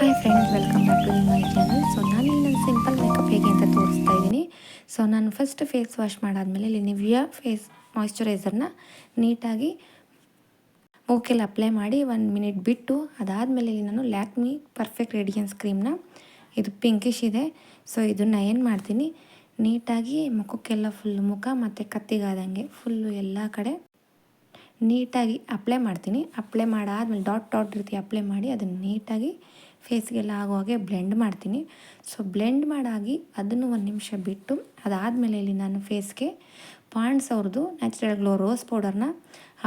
Hi friends welcome back to my channel so ನಾನು ಇಲ್ಲಿ ನನ್ನ ಸಿಂಪಲ್ ಮೇಕಪ್ ಹೇಗೆ ಅಂತ ತೋರಿಸ್ತಾ ಇದ್ದೀನಿ ಸೊ ನಾನು ಫಸ್ಟ್ ಫೇಸ್ ವಾಶ್ ಮಾಡಾದಮೇಲೆ ಇಲ್ಲಿ ನಿವಿಯಾ ಫೇಸ್ ಮಾಯಿಶ್ಚರೈಸರ್ನ ನೀಟಾಗಿ ಮೂಕೆಲ್ಲ ಅಪ್ಲೈ ಮಾಡಿ ಒನ್ ಮಿನಿಟ್ ಬಿಟ್ಟು ಅದಾದಮೇಲೆ ಇಲ್ಲಿ ನಾನು ಲ್ಯಾಕ್ಮಿ ಪರ್ಫೆಕ್ಟ್ ರೇಡಿಯನ್ಸ್ ಕ್ರೀಮ್ನ ಇದು ಪಿಂಕಿಶ್ ಇದೆ. ಸೊ ಇದನ್ನು ಏನು ಮಾಡ್ತೀನಿ? ನೀಟಾಗಿ ಮುಖಕ್ಕೆಲ್ಲ ಫುಲ್ ಮುಖ ಮತ್ತು ಕತ್ತಿಗಾದಂಗೆ ಫುಲ್ಲು ಎಲ್ಲ ಕಡೆ ನೀಟಾಗಿ ಅಪ್ಲೈ ಮಾಡ್ತೀನಿ. ಅಪ್ಲೈ ಮಾಡಾದ್ಮೇಲೆ ಡಾಟ್ ಡಾಟ್ ರೀತಿ ಅಪ್ಲೈ ಮಾಡಿ ಅದನ್ನು ನೀಟಾಗಿ ಫೇಸ್ಗೆಲ್ಲ ಆಗೋ ಹಾಗೆ ಬ್ಲೆಂಡ್ ಮಾಡ್ತೀನಿ. ಸೊ ಬ್ಲೆಂಡ್ ಮಾಡಾಗಿ ಅದನ್ನು ಒಂದು ನಿಮಿಷ ಬಿಟ್ಟು ಅದಾದಮೇಲೆ ಇಲ್ಲಿ ನಾನು ಫೇಸ್ಗೆ ಪಾಂಡ್ಸ್ ಅವ್ರದ್ದು ನ್ಯಾಚುರಲ್ ಗ್ಲೋ ರೋಸ್ ಪೌಡರ್ನ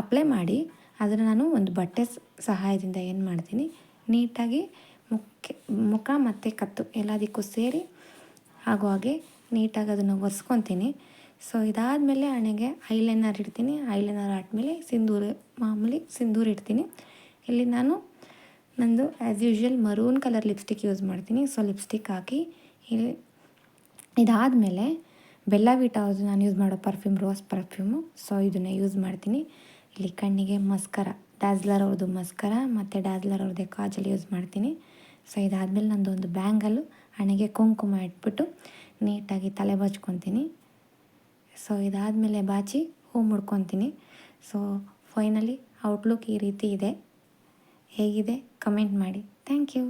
ಅಪ್ಲೈ ಮಾಡಿ ಅದನ್ನು ನಾನು ಒಂದು ಬಟ್ಟೆ ಸಹಾಯದಿಂದ ಏನು ಮಾಡ್ತೀನಿ, ನೀಟಾಗಿ ಮುಖ ಮುಖ ಮತ್ತು ಕತ್ತು ಎಲ್ಲದಕ್ಕೂ ಸೇರಿ ಆಗೋ ಹಾಗೆ ನೀಟಾಗಿ ಅದನ್ನು ಒರೆಸ್ಕೊತೀನಿ. ಸೊ ಇದಾದಮೇಲೆ ಹಣೆಗೆ ಐಲೈನರ್ ಇಡ್ತೀನಿ. ಐಲೈನರ್ ಆದಮೇಲೆ ಸಿಂಧೂರು, ಮಾಮೂಲಿ ಸಿಂಧೂರು ಇಡ್ತೀನಿ. ಇಲ್ಲಿ ನಾನು ನಂದು as usual maroon colour lipstick use ಮಾಡ್ತೀನಿ. ಸೊ ಲಿಪ್ಸ್ಟಿಕ್ ಹಾಕಿ ಇಲ್ಲಿ ಇದಾದಮೇಲೆ ಬೆಲ್ಲ ವೀಟ ನಾನು ಯೂಸ್ ಮಾಡೋ ಪರ್ಫ್ಯೂಮ್ ರೋಸ್ ಪರ್ಫ್ಯೂಮು ಸೊ ಇದನ್ನು ಯೂಸ್ ಮಾಡ್ತೀನಿ. ಇಲ್ಲಿ ಕಣ್ಣಿಗೆ ಮಸ್ಕರ ಡ್ಯಾಸ್ಲರ್ ಅವ್ರದ್ದು ಮಸ್ಕರ ಮತ್ತು ಡ್ಯಾಸ್ಲರ್ ಅವ್ರದ್ದೇ ಕಾಜಲ್ ಯೂಸ್ ಮಾಡ್ತೀನಿ. ಸೊ ಇದಾದಮೇಲೆ ನಂದು ಒಂದು ಬ್ಯಾಂಗಲ್ಲು ಹಣೆಗೆ ಕುಂಕುಮ ಇಟ್ಬಿಟ್ಟು ನೀಟಾಗಿ ತಲೆ ಬಾಚ್ಕೊತೀನಿ. ಸೊ ಇದಾದಮೇಲೆ ಬಾಚಿ ಹೂ ಮುಡ್ಕೊತೀನಿ. ಸೊ ಫೈನಲಿ ಔಟ್ಲುಕ್ ಈ ರೀತಿ ಇದೆ. ಹೇಗಿದೆ? ಕಮೆಂಟ್ ಮಾಡಿ. Thank you